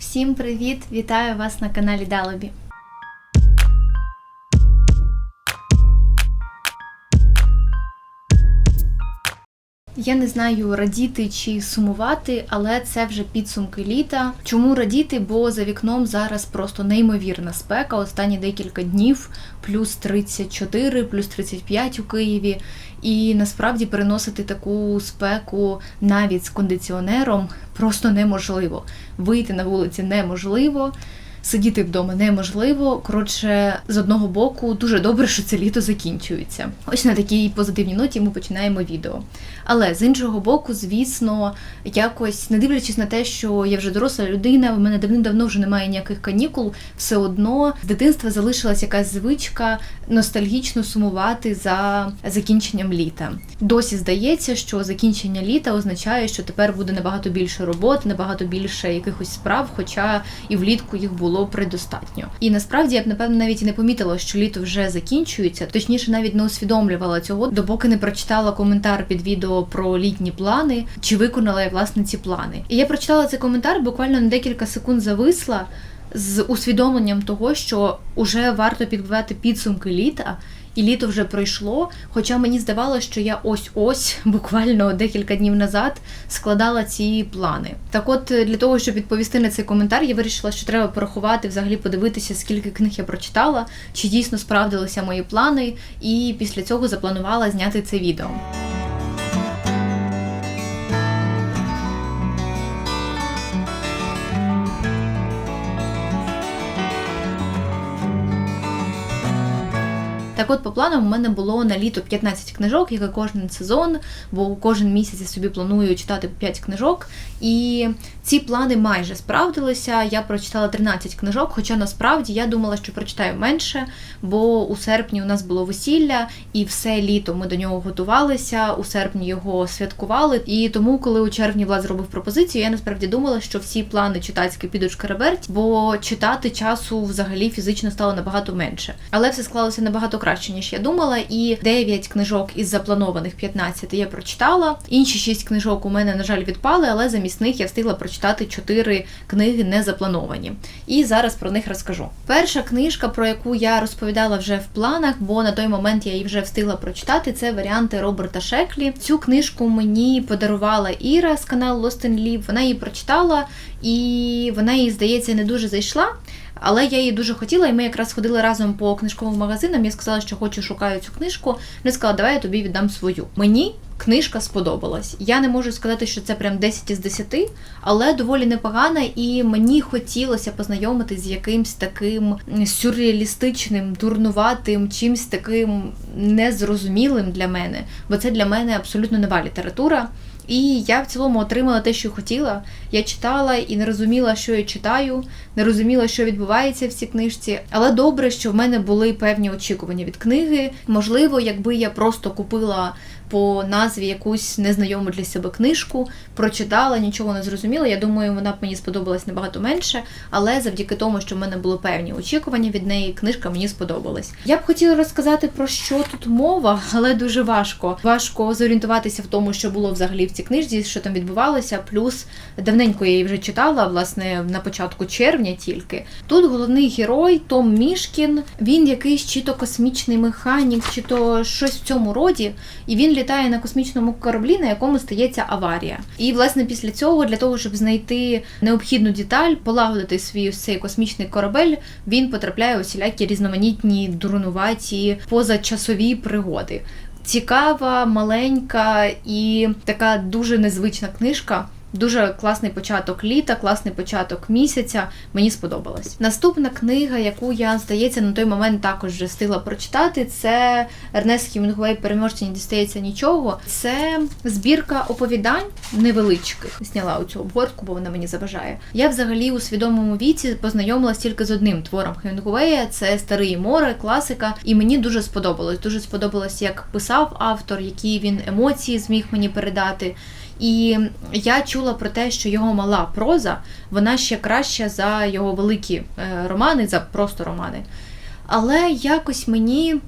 Всім привіт! Вітаю вас на каналі Далобі. Я не знаю радіти чи сумувати, але це вже підсумки літа. Чому радіти? Бо за вікном зараз просто неймовірна спека. Останні декілька днів, плюс 34, плюс 35 у Києві. І насправді переносити таку спеку навіть з кондиціонером просто неможливо. Вийти на вулиці неможливо. Сидіти вдома неможливо. Коротше, з одного боку, дуже добре, що це літо закінчується. Ось на такій позитивній ноті ми починаємо відео. Але з іншого боку, звісно, якось не дивлячись на те, що я вже доросла людина, в мене давним-давно вже немає ніяких канікул, все одно з дитинства залишилась якась звичка ностальгічно сумувати за закінченням літа. Досі здається, що закінчення літа означає, що тепер буде набагато більше роботи, набагато більше якихось справ, хоча і влітку їх було предостатньо. І насправді я б напевно навіть і не помітила, що літо вже закінчується, точніше, навіть не усвідомлювала цього, допоки не прочитала коментар під відео про літні плани, чи виконала я власне ці плани. І я прочитала цей коментар, буквально на декілька секунд зависла з усвідомленням того, що вже варто підбивати підсумки літа. І літо вже пройшло, хоча мені здавалося, що я ось-ось, буквально декілька днів назад, складала ці плани. Так от, для того, щоб відповісти на цей коментар, я вирішила, що треба порахувати, взагалі подивитися, скільки книг я прочитала, чи дійсно справдилися мої плани, і після цього запланувала зняти це відео. Так от, по планам, у мене було на літо 15 книжок, як і кожен сезон, бо кожен місяць я собі планую читати 5 книжок. І ці плани майже справдилися. Я прочитала 13 книжок, хоча насправді я думала, що прочитаю менше, бо у серпні у нас було весілля, і все літо ми до нього готувалися. У серпні його святкували. І тому, коли у червні Влад зробив пропозицію, я насправді думала, що всі плани читацькі підуть шкереберть, бо читати часу взагалі фізично стало набагато менше. Але все склалося набагато краще краще, ніж я думала, і 9 книжок із запланованих 15 я прочитала. Інші 6 книжок у мене, на жаль, відпали, але замість них я встигла прочитати 4 книги не заплановані. І зараз про них розкажу. Перша книжка, про яку я розповідала вже в планах, бо на той момент я її вже встигла прочитати, це варіанти Роберта Шеклі. Цю книжку мені подарувала Іра з каналу Lost in Live. Вона її прочитала, і вона їй, здається, не дуже зайшла. Але я її дуже хотіла, і ми якраз ходили разом по книжковим магазинам. Я сказала, що хочу шукаю цю книжку. Вона сказала, давай я тобі віддам свою. Мені книжка сподобалась. Я не можу сказати, що це прям 10 із 10, але доволі непогана, і мені хотілося познайомитись з якимсь таким сюрреалістичним, дурнуватим, чимсь таким незрозумілим для мене, бо це для мене абсолютно нова література. І я в цілому отримала те, що хотіла. Я читала і не розуміла, що я читаю, не розуміла, що відбувається в цій книжці. Але добре, що в мене були певні очікування від книги. Можливо, якби я просто купила по назві якусь незнайому для себе книжку, прочитала, нічого не зрозуміла. Я думаю, вона б мені сподобалась набагато менше, але завдяки тому, що в мене були певні очікування від неї, книжка мені сподобалась. Я б хотіла розказати про що тут мова, але дуже важко. Важко зорієнтуватися в тому, що було взагалі в цій книжці, що там відбувалося. Плюс давненько я її вже читала, власне, на початку червня тільки. Тут головний герой Том Мішкін. Він якийсь чи то космічний механік, чи то щось в цьому роді, і він літає на космічному кораблі, на якому стається аварія. І власне після цього, для того, щоб знайти необхідну деталь, полагодити свій цей космічний корабель, він потрапляє у всілякі різноманітні дурнуваті позачасові пригоди. Цікава, маленька і така дуже незвична книжка. Дуже класний початок літа, класний початок місяця. Мені сподобалось. Наступна книга, яку я, здається, на той момент також вже встигла прочитати, це Ернест Хімінгуей «Переможці не дістається нічого. Це збірка оповідань невеличких. Зняла оцю обгортку, бо вона мені заважає. Я взагалі у свідомому віці познайомилася тільки з одним твором Хемінгуея. Це Старий море, класика. І мені дуже сподобалось. Дуже сподобалось, як писав автор, які він емоції зміг мені передати. І я чула про те, що його мала проза, вона ще краща за його великі е, романи, за просто романи. Але якось мені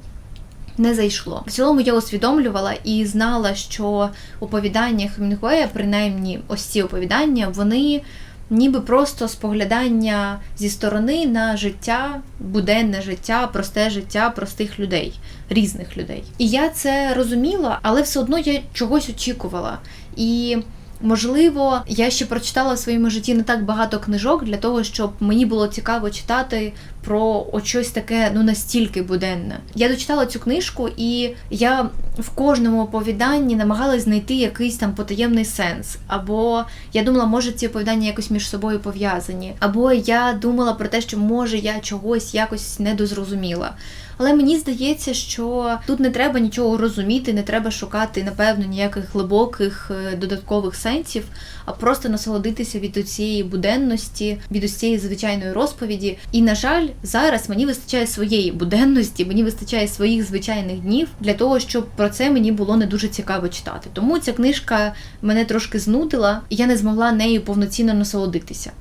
не зайшло. В цілому я усвідомлювала і знала, що оповідання Хемінгуея, принаймні ось ці оповідання, вони ніби просто споглядання зі сторони на життя, буденне життя, просте життя простих людей, різних людей. І я це розуміла, але все одно я чогось очікувала. І Можливо, я ще прочитала в своєму житті не так багато книжок для того, щоб мені було цікаво читати про щось таке ну настільки буденне. Я дочитала цю книжку, і я в кожному оповіданні намагалась знайти якийсь там потаємний сенс. Або я думала, може ці оповідання якось між собою пов'язані, або я думала про те, що може я чогось якось недозрозуміла. Але мені здається, що тут не треба нічого розуміти, не треба шукати, напевно, ніяких глибоких е, додаткових сенсів, а просто насолодитися від цієї буденності, від цієї звичайної розповіді. І, на жаль, зараз мені вистачає своєї буденності, мені вистачає своїх звичайних днів для того, щоб про це мені було не дуже цікаво читати. Тому ця книжка мене трошки знудила, і я не змогла нею повноцінно насолодитися.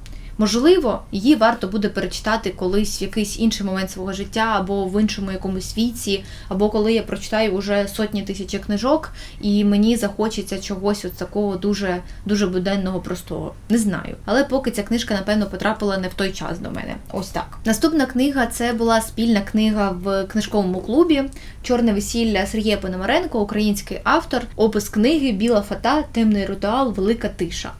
Можливо, її варто буде перечитати колись в якийсь інший момент свого життя, або в іншому якомусь віці, або коли я прочитаю вже сотні тисяч книжок, і мені захочеться чогось от такого дуже дуже буденного простого. Не знаю. Але поки ця книжка, напевно, потрапила не в той час до мене. Ось так. Наступна книга це була спільна книга в книжковому клубі Чорне весілля Сергія Пономаренко, український автор, опис книги Біла фата, темний ритуал, велика тиша.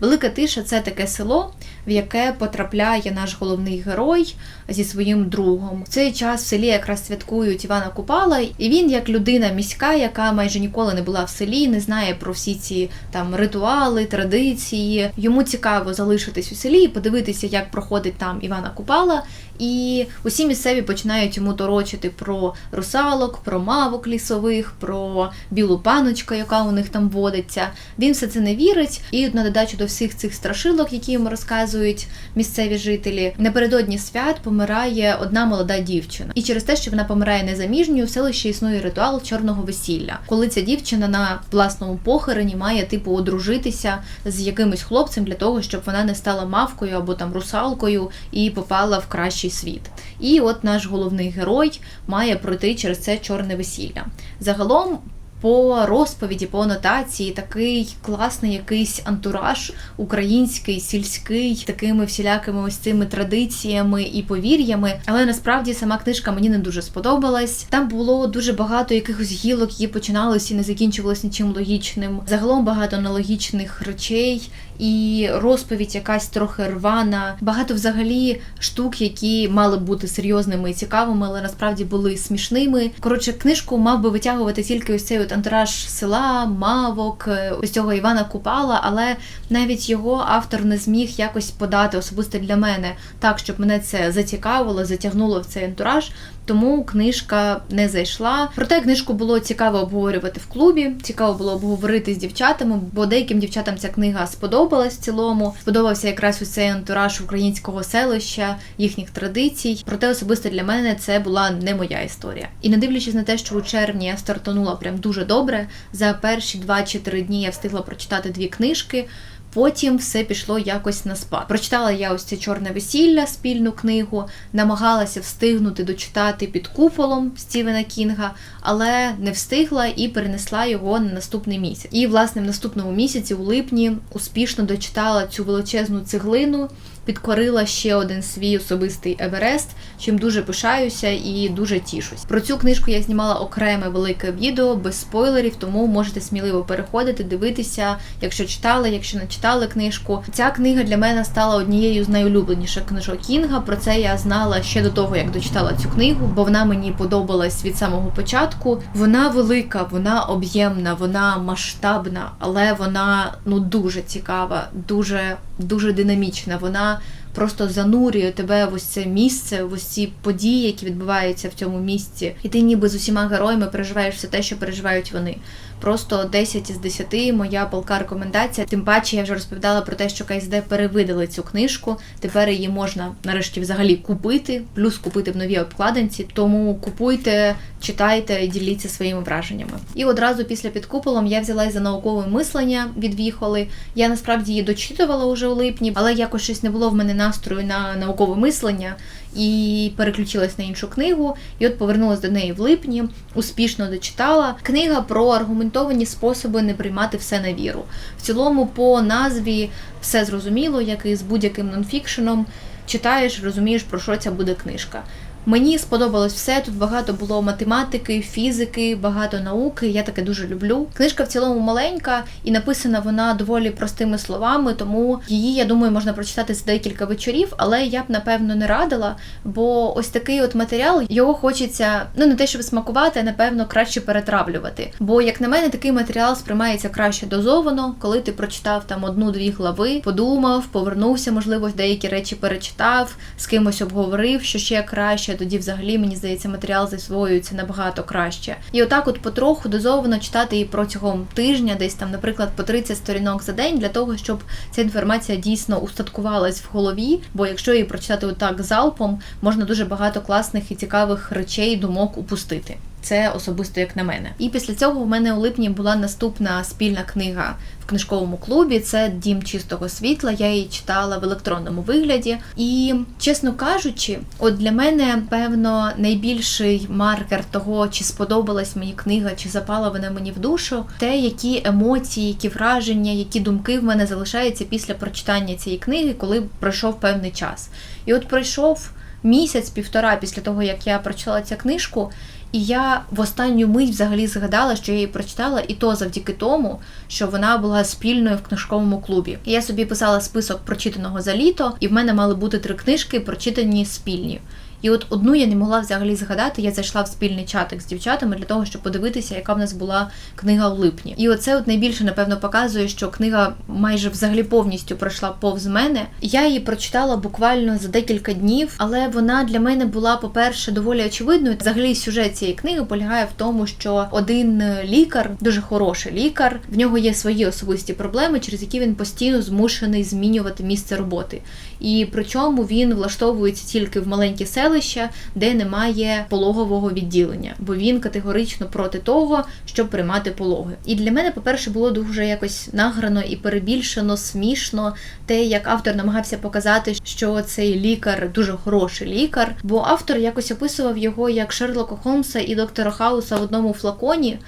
Велика тиша це таке село, в яке потрапляє наш головний герой зі своїм другом. В цей час в селі якраз святкують Івана Купала, і він, як людина міська, яка майже ніколи не була в селі, не знає про всі ці там ритуали, традиції. Йому цікаво залишитись у селі і подивитися, як проходить там Івана Купала. І усі місцеві починають йому торочити про русалок, про мавок лісових, про білу паночку, яка у них там водиться. Він все це не вірить, і на додачу до всіх цих страшилок, які йому розказують місцеві жителі, напередодні свят помирає одна молода дівчина. І через те, що вона помирає незаміжньою, в селищі існує ритуал чорного весілля, коли ця дівчина на власному похороні має типу одружитися з якимось хлопцем для того, щоб вона не стала мавкою або там русалкою і попала в кращий інший світ. І от наш головний герой має пройти через це чорне весілля. Загалом по розповіді, по анотації такий класний якийсь антураж український, сільський, такими всілякими ось цими традиціями і повір'ями. Але насправді сама книжка мені не дуже сподобалась. Там було дуже багато якихось гілок, які починалися і не закінчувалися нічим логічним. Загалом багато аналогічних речей. І розповідь якась трохи рвана, багато взагалі штук, які мали бути серйозними і цікавими, але насправді були смішними. Коротше, книжку мав би витягувати тільки ось цей от антураж села, мавок, е, ось цього Івана Купала, але навіть його автор не зміг якось подати особисто для мене так, щоб мене це зацікавило, затягнуло в цей антураж. Тому книжка не зайшла. Проте книжку було цікаво обговорювати в клубі, цікаво було обговорити з дівчатами, бо деяким дівчатам ця книга сподобалась в цілому. Сподобався якраз ось цей антураж українського селища, їхніх традицій. Проте особисто для мене це була не моя історія. І не дивлячись на те, що у червні я стартанула прям дуже добре. За перші два чи три дні я встигла прочитати дві книжки. Потім все пішло якось на спад. Прочитала я ось це чорне весілля, спільну книгу, намагалася встигнути дочитати під куполом Стівена Кінга, але не встигла і перенесла його на наступний місяць. І, власне, в наступному місяці, у липні, успішно дочитала цю величезну цеглину підкорила ще один свій особистий Еверест, чим дуже пишаюся і дуже тішусь. Про цю книжку я знімала окреме велике відео без спойлерів, тому можете сміливо переходити, дивитися, якщо читали, якщо не читали книжку. Ця книга для мене стала однією з найулюбленіших книжок Кінга. Про це я знала ще до того, як дочитала цю книгу, бо вона мені подобалась від самого початку. Вона велика, вона об'ємна, вона масштабна, але вона ну дуже цікава, дуже дуже динамічна. Вона просто занурює тебе в ось це місце, в ось ці події, які відбуваються в цьому місці, і ти ніби з усіма героями переживаєш все те, що переживають вони. Просто 10 із 10 моя полка рекомендація. Тим паче я вже розповідала про те, що КСД перевидали цю книжку. Тепер її можна нарешті взагалі купити, плюс купити в новій обкладинці. Тому купуйте, читайте і діліться своїми враженнями. І одразу після під куполом я взялась за наукове мислення від Віхоли. Я насправді її дочитувала уже у липні, але якось щось не було в мене настрою на наукове мислення і переключилась на іншу книгу. І от повернулася до неї в липні, успішно дочитала. Книга про аргументовані способи не приймати все на віру. В цілому, по назві все зрозуміло, як і з будь-яким нонфікшеном. Читаєш, розумієш, про що ця буде книжка. Мені сподобалось все. Тут багато було математики, фізики, багато науки. Я таке дуже люблю. Книжка в цілому маленька і написана вона доволі простими словами, тому її, я думаю, можна прочитати за декілька вечорів, але я б напевно не радила, бо ось такий от матеріал його хочеться ну не те, щоб смакувати, а напевно краще перетравлювати. Бо, як на мене, такий матеріал сприймається краще дозовано, коли ти прочитав там одну-дві глави, подумав, повернувся, можливо, деякі речі перечитав, з кимось обговорив, що ще краще тоді взагалі мені здається матеріал засвоюється набагато краще. І отак, от потроху дозовано читати її протягом тижня, десь там, наприклад, по 30 сторінок за день, для того, щоб ця інформація дійсно устаткувалась в голові. Бо якщо її прочитати отак залпом, можна дуже багато класних і цікавих речей, думок упустити. Це особисто як на мене. І після цього в мене у липні була наступна спільна книга в книжковому клубі. Це Дім чистого світла. Я її читала в електронному вигляді. І, чесно кажучи, от для мене, певно, найбільший маркер того, чи сподобалась мені книга, чи запала вона мені в душу, те, які емоції, які враження, які думки в мене залишаються після прочитання цієї книги, коли пройшов певний час. І от пройшов місяць-півтора після того, як я прочитала цю книжку. І я в останню мить взагалі згадала, що я її прочитала, і то завдяки тому, що вона була спільною в книжковому клубі. Я собі писала список прочитаного за літо, і в мене мали бути три книжки, прочитані спільні. І от одну я не могла взагалі згадати. Я зайшла в спільний чатик з дівчатами для того, щоб подивитися, яка в нас була книга у липні. І оце от найбільше, напевно, показує, що книга майже взагалі повністю пройшла повз мене. Я її прочитала буквально за декілька днів, але вона для мене була, по-перше, доволі очевидною. Взагалі, сюжет цієї книги полягає в тому, що один лікар, дуже хороший лікар, в нього є свої особисті проблеми, через які він постійно змушений змінювати місце роботи. І при чому він влаштовується тільки в маленькі селища, де немає пологового відділення, бо він категорично проти того, щоб приймати пологи. І для мене, по-перше, було дуже якось награно і перебільшено, смішно те, як автор намагався показати, що цей лікар дуже хороший лікар, бо автор якось описував його як Шерлока Холмса і доктора Хауса в одному флаконі.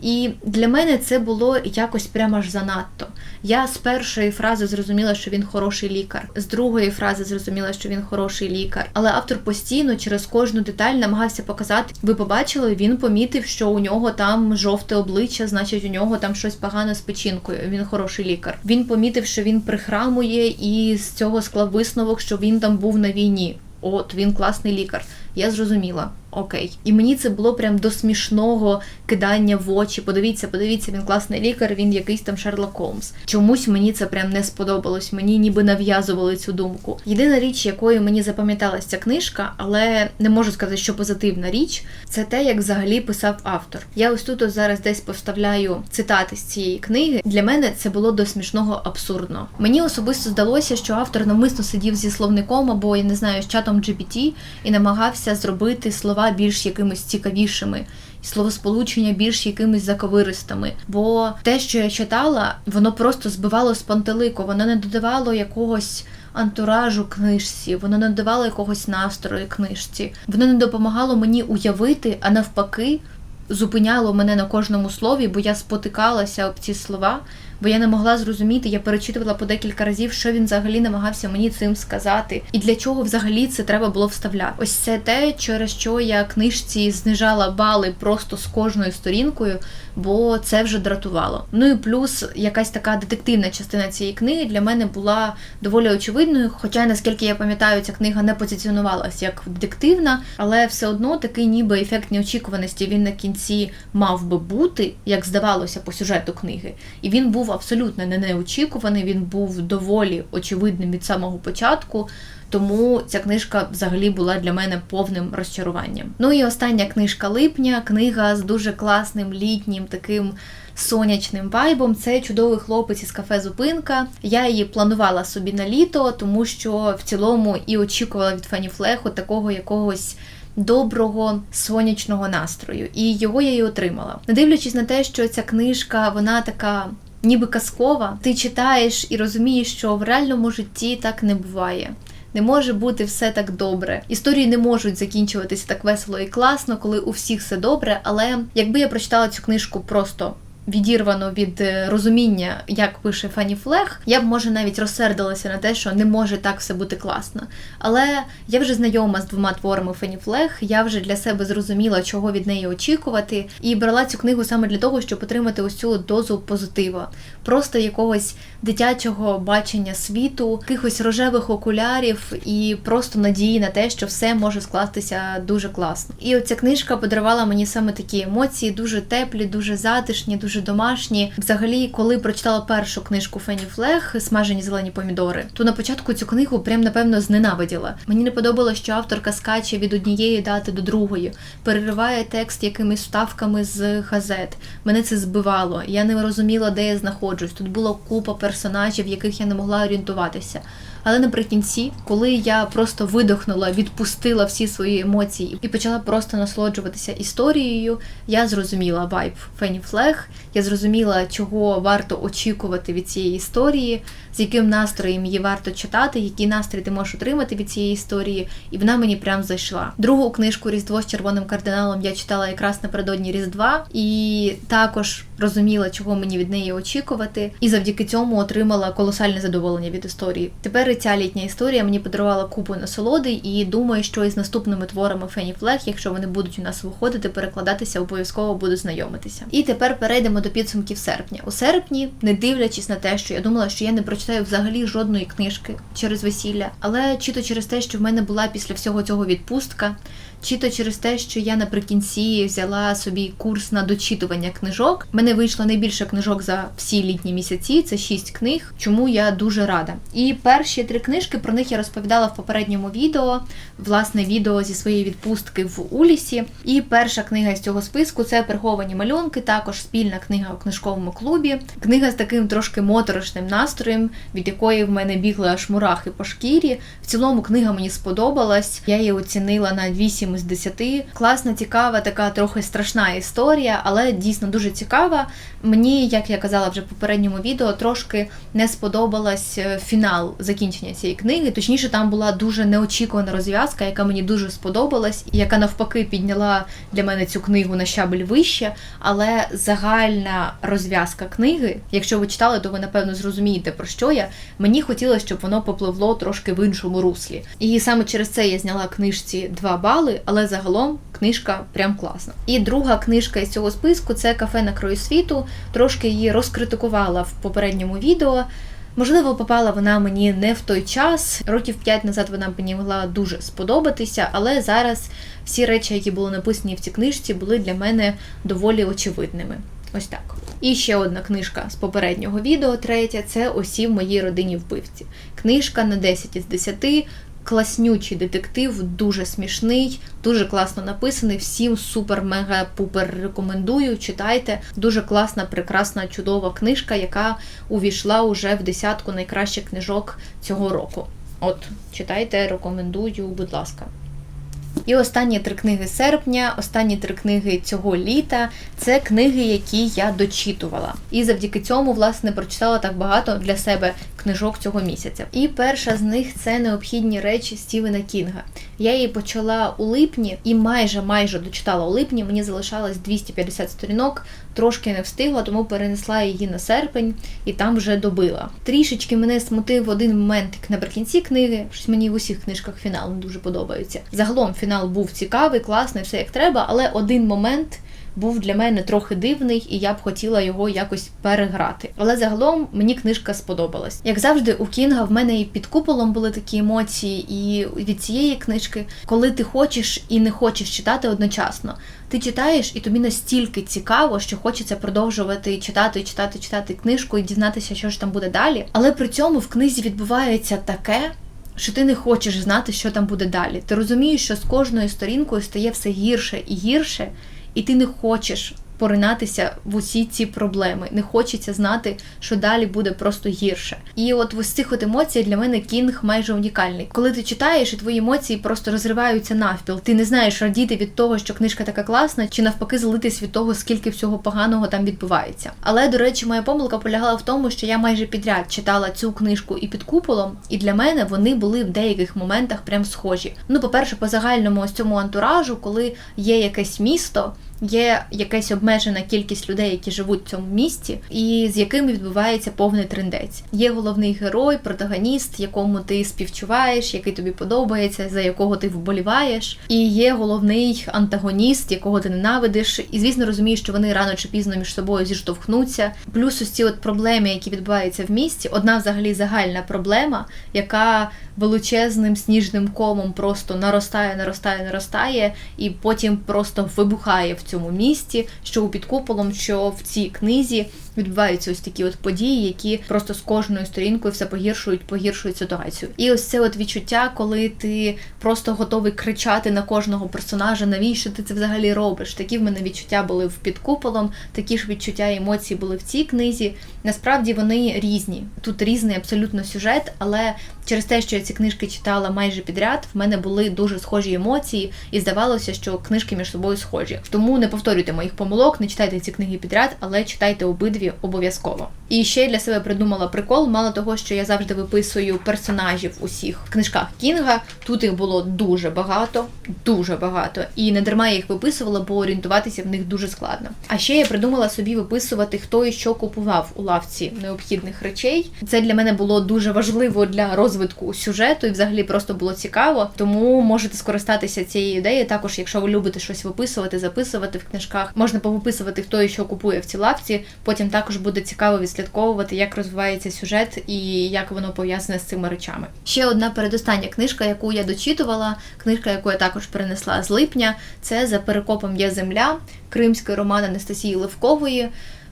І для мене це було якось прямо аж занадто. Я з першої фрази зрозуміла, що він хороший лікар, з другої фрази зрозуміла, що він хороший лікар. Але автор постійно через кожну деталь намагався показати. Ви побачили, він помітив, що у нього там жовте обличчя, значить у нього там щось погане з печінкою. Він хороший лікар. Він помітив, що він прихрамує, і з цього склав висновок, що він там був на війні. От він класний лікар. Я зрозуміла окей. І мені це було прям до смішного кидання в очі. Подивіться, подивіться, він класний лікар, він якийсь там Шерлок Холмс. Чомусь мені це прям не сподобалось. Мені ніби нав'язували цю думку. Єдина річ, якою мені запам'яталася ця книжка, але не можу сказати, що позитивна річ, це те, як взагалі писав автор. Я ось тут ось зараз десь поставляю цитати з цієї книги. Для мене це було до смішного абсурдно. Мені особисто здалося, що автор навмисно сидів зі словником або я не знаю з чатом GPT і намагався зробити слова більш якимись цікавішими, словосполучення більш якимись заковиристими. Бо те, що я читала, воно просто збивало з пантелику, воно не додавало якогось. Антуражу книжці, воно не давало якогось настрою книжці, воно не допомагало мені уявити, а навпаки, зупиняло мене на кожному слові, бо я спотикалася об ці слова бо я не могла зрозуміти, я перечитувала по декілька разів, що він взагалі намагався мені цим сказати, і для чого взагалі це треба було вставляти. Ось це те, через що я книжці знижала бали просто з кожною сторінкою, бо це вже дратувало. Ну і плюс якась така детективна частина цієї книги для мене була доволі очевидною. Хоча, наскільки я пам'ятаю, ця книга не позиціонувалася як детективна, але все одно такий ніби ефект неочікуваності він на кінці мав би бути, як здавалося по сюжету книги. І він був абсолютно не неочікуваний, він був доволі очевидним від самого початку. Тому ця книжка взагалі була для мене повним розчаруванням. Ну і остання книжка липня, книга з дуже класним літнім таким сонячним вайбом. Це чудовий хлопець із кафе Зупинка. Я її планувала собі на літо, тому що в цілому і очікувала від Фані Флеху такого якогось доброго сонячного настрою. І його я й отримала. Не дивлячись на те, що ця книжка, вона така ніби казкова, ти читаєш і розумієш, що в реальному житті так не буває. Не може бути все так добре. Історії не можуть закінчуватися так весело і класно, коли у всіх все добре. Але якби я прочитала цю книжку просто відірвано від е, розуміння, як пише Фанні Флег, я б може навіть розсердилася на те, що не може так все бути класно. Але я вже знайома з двома творами Фанні Флег, я вже для себе зрозуміла, чого від неї очікувати, і брала цю книгу саме для того, щоб отримати ось цю дозу позитива, просто якогось дитячого бачення світу, якихось рожевих окулярів і просто надії на те, що все може скластися дуже класно. І оця книжка подарувала мені саме такі емоції, дуже теплі, дуже затишні, дуже домашні. Взагалі, коли прочитала першу книжку Фенні Флег Смажені зелені помідори, то на початку цю книгу прям напевно зненавиділа. Мені не подобалося, що авторка скаче від однієї дати до другої, перериває текст якимись вставками з газет. Мене це збивало. Я не розуміла, де я знаходжусь. Тут була купа персонажів, яких я не могла орієнтуватися. Але наприкінці, коли я просто видохнула, відпустила всі свої емоції і почала просто насолоджуватися історією, я зрозуміла вайб Фенні Флег, я зрозуміла, чого варто очікувати від цієї історії, з яким настроєм її варто читати, який настрій ти можеш отримати від цієї історії, і вона мені прям зайшла. Другу книжку Різдво з червоним кардиналом я читала якраз напередодні Різдва, і також розуміла, чого мені від неї очікувати, і завдяки цьому отримала колосальне задоволення від історії. Тепер ця літня історія мені подарувала купу насолоди, і думаю, що із наступними творами Фені Флег, якщо вони будуть у нас виходити, перекладатися, обов'язково буду знайомитися. І тепер перейдемо до підсумків серпня. У серпні, не дивлячись на те, що я думала, що я не прочитаю взагалі жодної книжки через весілля, але чи то через те, що в мене була після всього цього відпустка чи то через те, що я наприкінці взяла собі курс на дочитування книжок. Мене вийшло найбільше книжок за всі літні місяці. Це шість книг, чому я дуже рада. І перші три книжки про них я розповідала в попередньому відео, власне, відео зі своєї відпустки в Улісі. І перша книга з цього списку це приховані малюнки, також спільна книга у книжковому клубі. Книга з таким трошки моторошним настроєм, від якої в мене бігли аж мурахи по шкірі. В цілому книга мені сподобалась. Я її оцінила на 8 з 10. Класна, цікава, така трохи страшна історія, але дійсно дуже цікава. Мені, як я казала вже в попередньому відео, трошки не сподобалась е, фінал закінчення цієї книги. Точніше, там була дуже неочікувана розв'язка, яка мені дуже сподобалась, і яка навпаки підняла для мене цю книгу на щабель вище. Але загальна розв'язка книги, якщо ви читали, то ви напевно зрозумієте про що я. Мені хотілося, щоб воно попливло трошки в іншому руслі. І саме через це я зняла книжці 2 бали але загалом книжка прям класна. І друга книжка із цього списку це кафе на краю світу. Трошки її розкритикувала в попередньому відео. Можливо, попала вона мені не в той час. Років 5 назад вона мені могла дуже сподобатися, але зараз всі речі, які були написані в цій книжці, були для мене доволі очевидними. Ось так. І ще одна книжка з попереднього відео, третя це Осі в моїй родині вбивці. Книжка на 10 із 10, класнючий детектив, дуже смішний, дуже класно написаний. Всім супер-мега-пупер рекомендую. Читайте. Дуже класна, прекрасна, чудова книжка, яка увійшла уже в десятку найкращих книжок цього року. От, читайте, рекомендую, будь ласка. І останні три книги серпня, останні три книги цього літа це книги, які я дочитувала. І завдяки цьому, власне, прочитала так багато для себе книжок цього місяця. І перша з них це необхідні речі Стівена Кінга. Я її почала у липні і майже майже дочитала у липні. Мені залишалось 250 сторінок, трошки не встигла, тому перенесла її на серпень і там вже добила. Трішечки мене смутив один момент наприкінці книги. Щось мені в усіх книжках фінал не дуже подобається. Загалом фінал був цікавий, класний, все як треба, але один момент був для мене трохи дивний, і я б хотіла його якось переграти. Але загалом мені книжка сподобалась. Як завжди, у Кінга в мене і під куполом були такі емоції, і від цієї книжки, коли ти хочеш і не хочеш читати одночасно. Ти читаєш, і тобі настільки цікаво, що хочеться продовжувати читати, читати, читати книжку і дізнатися, що ж там буде далі. Але при цьому в книзі відбувається таке. Що ти не хочеш знати, що там буде далі. Ти розумієш, що з кожною сторінкою стає все гірше і гірше, і ти не хочеш поринатися в усі ці проблеми. Не хочеться знати, що далі буде просто гірше. І от в ось цих от емоціях для мене кінг майже унікальний. Коли ти читаєш, і твої емоції просто розриваються навпіл. Ти не знаєш радіти від того, що книжка така класна, чи навпаки злитись від того, скільки всього поганого там відбувається. Але, до речі, моя помилка полягала в тому, що я майже підряд читала цю книжку і під куполом, і для мене вони були в деяких моментах прям схожі. Ну, по-перше, по загальному ось цьому антуражу, коли є якесь місто є якась обмежена кількість людей, які живуть в цьому місті, і з якими відбувається повний трендець. Є головний герой, протагоніст, якому ти співчуваєш, який тобі подобається, за якого ти вболіваєш. І є головний антагоніст, якого ти ненавидиш. І звісно розумієш, що вони рано чи пізно між собою зіштовхнуться. Плюс ось ці от проблеми, які відбуваються в місті, одна взагалі загальна проблема, яка величезним сніжним комом просто наростає, наростає, наростає, і потім просто вибухає в цьому місті, що у підкуполом, що в цій книзі відбуваються ось такі от події, які просто з кожною сторінкою все погіршують, погіршують ситуацію. І ось це от відчуття, коли ти просто готовий кричати на кожного персонажа, навіщо ти це взагалі робиш? Такі в мене відчуття були в під куполом, такі ж відчуття і емоції були в цій книзі. Насправді вони різні. Тут різний абсолютно сюжет, але через те, що я ці книжки читала майже підряд, в мене були дуже схожі емоції, і здавалося, що книжки між собою схожі. Тому не повторюйте моїх помилок, не читайте ці книги підряд, але читайте обидві обов'язково. І ще для себе придумала прикол, мало того, що я завжди виписую персонажів усіх в книжках Кінга. Тут їх було дуже багато, дуже багато. І не дарма я їх виписувала, бо орієнтуватися в них дуже складно. А ще я придумала собі виписувати, хто і що купував у лавці необхідних речей. Це для мене було дуже важливо для розвитку сюжету, і взагалі просто було цікаво. Тому можете скористатися цією ідеєю. Також, якщо ви любите щось виписувати, записувати в книжках, можна повиписувати, хто і що купує в цій лавці. Потім також буде цікаво відслідковувати, як розвивається сюжет і як воно пов'язане з цими речами. Ще одна передостання книжка, яку я дочитувала, книжка, яку я також перенесла з липня, це за перекопом є земля, кримський роман Анастасії Левкової.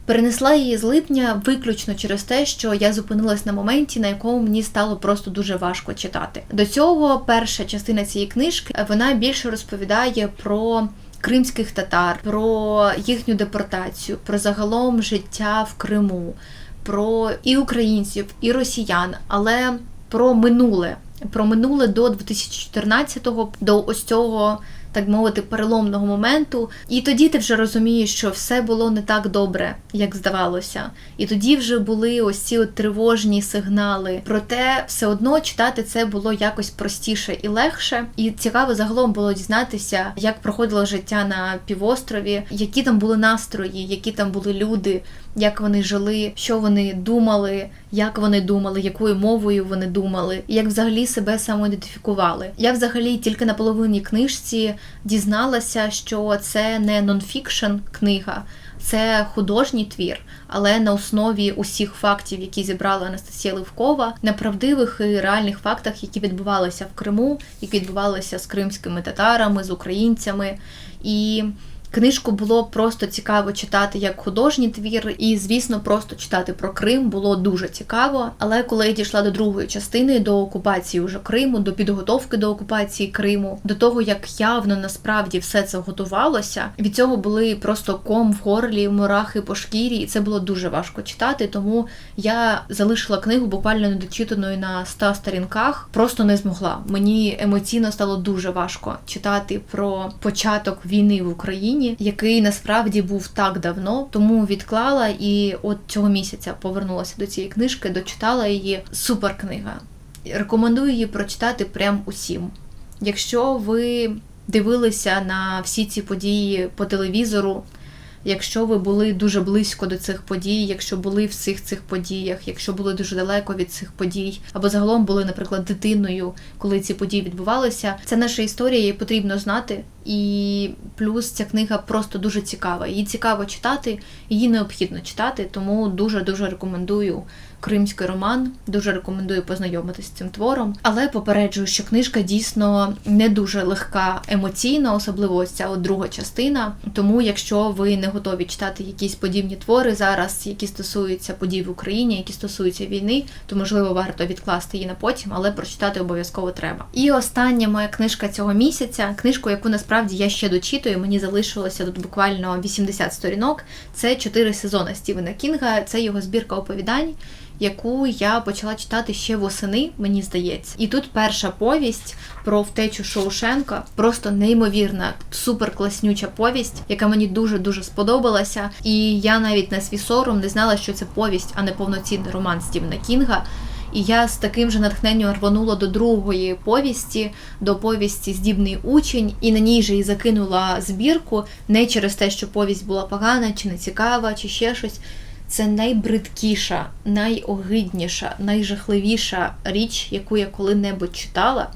Перенесла її з липня виключно через те, що я зупинилась на моменті, на якому мені стало просто дуже важко читати. До цього перша частина цієї книжки вона більше розповідає про кримських татар, про їхню депортацію, про загалом життя в Криму, про і українців, і росіян, але про минуле, про минуле до 2014-го, до ось цього так мовити, переломного моменту. І тоді ти вже розумієш, що все було не так добре, як здавалося. І тоді вже були ось ці от тривожні сигнали. Проте все одно читати це було якось простіше і легше. І цікаво загалом було дізнатися, як проходило життя на півострові, які там були настрої, які там були люди як вони жили, що вони думали, як вони думали, якою мовою вони думали, і як взагалі себе самоідентифікували. Я взагалі тільки на половині книжці дізналася, що це не нонфікшн книга. Це художній твір, але на основі усіх фактів, які зібрала Анастасія Левкова, на правдивих і реальних фактах, які відбувалися в Криму, які відбувалися з кримськими татарами, з українцями. І Книжку було просто цікаво читати як художній твір, і, звісно, просто читати про Крим було дуже цікаво. Але коли я дійшла до другої частини, до окупації уже Криму, до підготовки до окупації Криму, до того як явно насправді все це готувалося, від цього були просто ком в горлі, мурахи по шкірі, і це було дуже важко читати. Тому я залишила книгу буквально недочитаною на 100 сторінках, просто не змогла. Мені емоційно стало дуже важко читати про початок війни в Україні. Україні, який насправді був так давно, тому відклала і от цього місяця повернулася до цієї книжки, дочитала її. Супер книга. Рекомендую її прочитати прям усім. Якщо ви дивилися на всі ці події по телевізору. Якщо ви були дуже близько до цих подій, якщо були в всіх цих подіях, якщо були дуже далеко від цих подій, або загалом були, наприклад, дитиною, коли ці події відбувалися, це наша історія, її потрібно знати. І плюс ця книга просто дуже цікава. Її цікаво читати, її необхідно читати, тому дуже дуже рекомендую кримський роман. Дуже рекомендую познайомитися з цим твором. Але попереджую, що книжка дійсно не дуже легка емоційно, особливо ось ця от друга частина. Тому, якщо ви не готові читати якісь подібні твори зараз, які стосуються подій в Україні, які стосуються війни, то можливо варто відкласти її на потім, але прочитати обов'язково треба. І остання моя книжка цього місяця, книжку, яку насправді я ще дочитую, мені залишилося тут буквально 80 сторінок. Це чотири сезони Стівена Кінга. Це його збірка оповідань яку я почала читати ще восени, мені здається. І тут перша повість про втечу Шоушенка, просто неймовірна, суперкласнюча повість, яка мені дуже-дуже сподобалася. І я навіть на свій сором не знала, що це повість, а не повноцінний роман Стівена Кінга. І я з таким же натхненням рванула до другої повісті, до повісті Здібний учень, і на ній же і закинула збірку не через те, що повість була погана, чи не цікава, чи ще щось. Це найбридкіша, найогидніша, найжахливіша річ, яку я коли-небудь читала,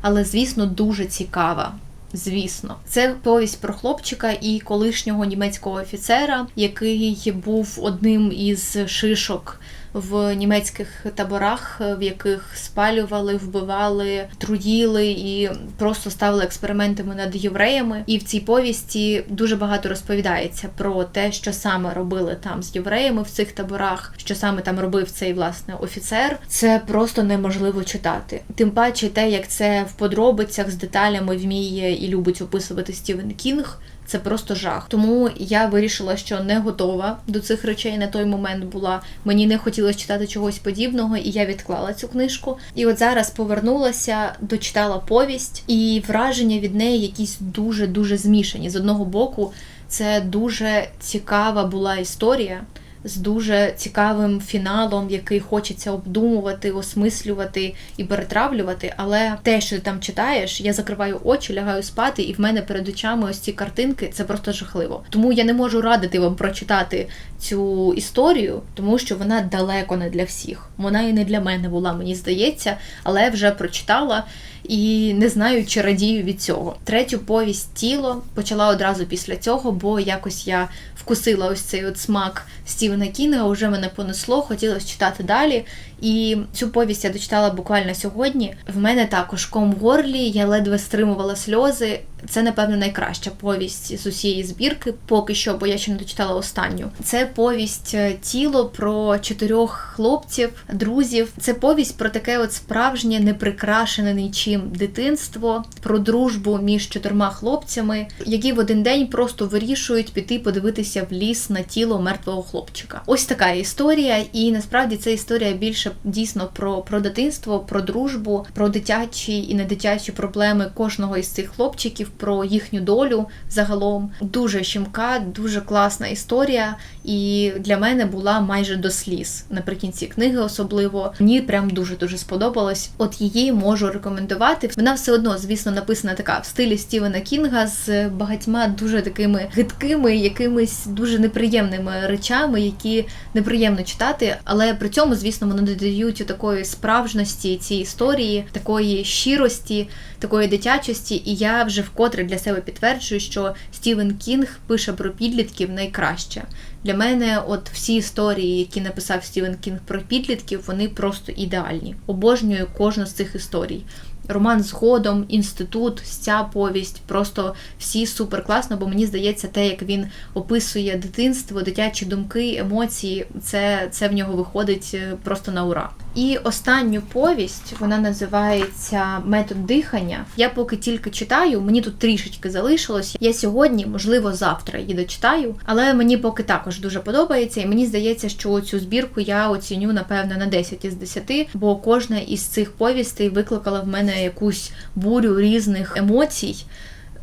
але, звісно, дуже цікава. Звісно, це повість про хлопчика і колишнього німецького офіцера, який був одним із шишок в німецьких таборах, в яких спалювали, вбивали, труїли і просто ставили експериментами над євреями. І в цій повісті дуже багато розповідається про те, що саме робили там з євреями в цих таборах, що саме там робив цей власне офіцер. Це просто неможливо читати. Тим паче, те, як це в подробицях з деталями вміє і любить описувати Стівен Кінг. Це просто жах. Тому я вирішила, що не готова до цих речей на той момент була. Мені не хотілося читати чогось подібного, і я відклала цю книжку. І от зараз повернулася, дочитала повість, і враження від неї якісь дуже дуже змішані. З одного боку, це дуже цікава була історія з дуже цікавим фіналом, який хочеться обдумувати, осмислювати і перетравлювати. Але те, що ти там читаєш, я закриваю очі, лягаю спати, і в мене перед очами ось ці картинки це просто жахливо. Тому я не можу радити вам прочитати цю історію, тому що вона далеко не для всіх. Вона і не для мене була, мені здається, але вже прочитала і не знаю, чи радію від цього. Третю повість тіло почала одразу після цього, бо якось я вкусила ось цей от смак Стівена Кінга, вже мене понесло, хотілося читати далі. І цю повість я дочитала буквально сьогодні. В мене також ком в горлі, я ледве стримувала сльози. Це, напевно, найкраща повість з усієї збірки, поки що, бо я ще не дочитала останню. Це повість е, тіло про чотирьох хлопців, друзів. Це повість про таке от справжнє, неприкрашене нічим дитинство, про дружбу між чотирма хлопцями, які в один день просто вирішують піти подивитися в ліс на тіло мертвого хлопчика. Ось така історія, і насправді це історія більше дійсно про, про дитинство, про дружбу, про дитячі і недитячі проблеми кожного із цих хлопчиків про їхню долю загалом. Дуже щемка, дуже класна історія, і для мене була майже до сліз наприкінці книги, особливо мені прям дуже дуже сподобалось. От її можу рекомендувати. Вона все одно, звісно, написана така в стилі Стівена Кінга з багатьма дуже такими гидкими, якимись дуже неприємними речами, які неприємно читати, але при цьому, звісно, вони додають такої справжності цій історії, такої щирості, такої дитячості, і я вже вкотре для себе підтверджую, що Стівен Кінг пише про підлітків найкраще. Для мене, от всі історії, які написав Стівен Кінг про підлітків, вони просто ідеальні. Обожнюю кожну з цих історій. Роман згодом, інститут, ця повість, просто всі супер класно, бо мені здається, те, як він описує дитинство, дитячі думки, емоції, це, це в нього виходить е, просто на ура. І останню повість вона називається Метод дихання. Я поки тільки читаю, мені тут трішечки залишилось. Я сьогодні, можливо, завтра її дочитаю, але мені поки також дуже подобається, і мені здається, що цю збірку я оціню напевно на 10 із 10, бо кожна із цих повістей викликала в мене якусь бурю різних емоцій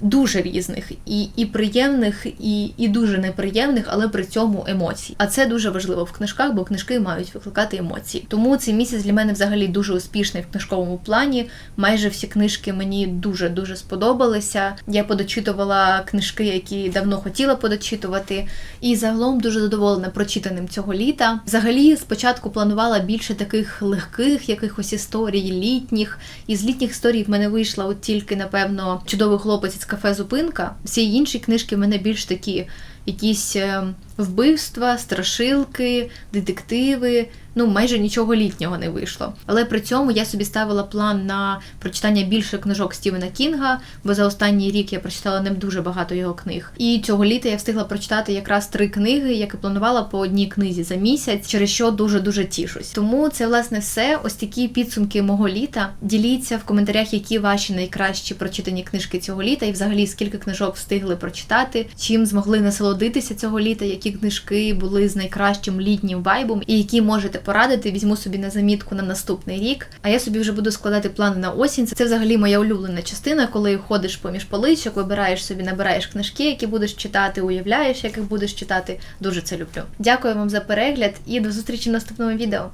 дуже різних, і і приємних, і і дуже неприємних, але при цьому емоцій. А це дуже важливо в книжках, бо книжки мають викликати емоції. Тому цей місяць для мене взагалі дуже успішний в книжковому плані. Майже всі книжки мені дуже дуже сподобалися. Я подочитувала книжки, які давно хотіла подочитувати, і загалом дуже задоволена прочитаним цього літа. Взагалі, спочатку планувала більше таких легких якихось історій, літніх. І з літніх історій в мене вийшла от тільки, напевно, чудовий хлопець кафе Зупинка. Всі інші книжки в мене більш такі якісь е, вбивства, страшилки, детективи ну майже нічого літнього не вийшло. Але при цьому я собі ставила план на прочитання більше книжок Стівена Кінга, бо за останній рік я прочитала не дуже багато його книг. І цього літа я встигла прочитати якраз три книги, які планувала по одній книзі за місяць, через що дуже дуже тішусь. Тому це власне все. Ось такі підсумки мого літа. Діліться в коментарях, які ваші найкращі прочитані книжки цього літа, і взагалі скільки книжок встигли прочитати, чим змогли насолодитися цього літа, які книжки були з найкращим літнім вайбом, і які можете порадити, візьму собі на замітку на наступний рік. А я собі вже буду складати плани на осінь. Це взагалі моя улюблена частина, коли ходиш поміж поличок, вибираєш собі, набираєш книжки, які будеш читати, уявляєш, яких будеш читати. Дуже це люблю. Дякую вам за перегляд і до зустрічі в наступному відео.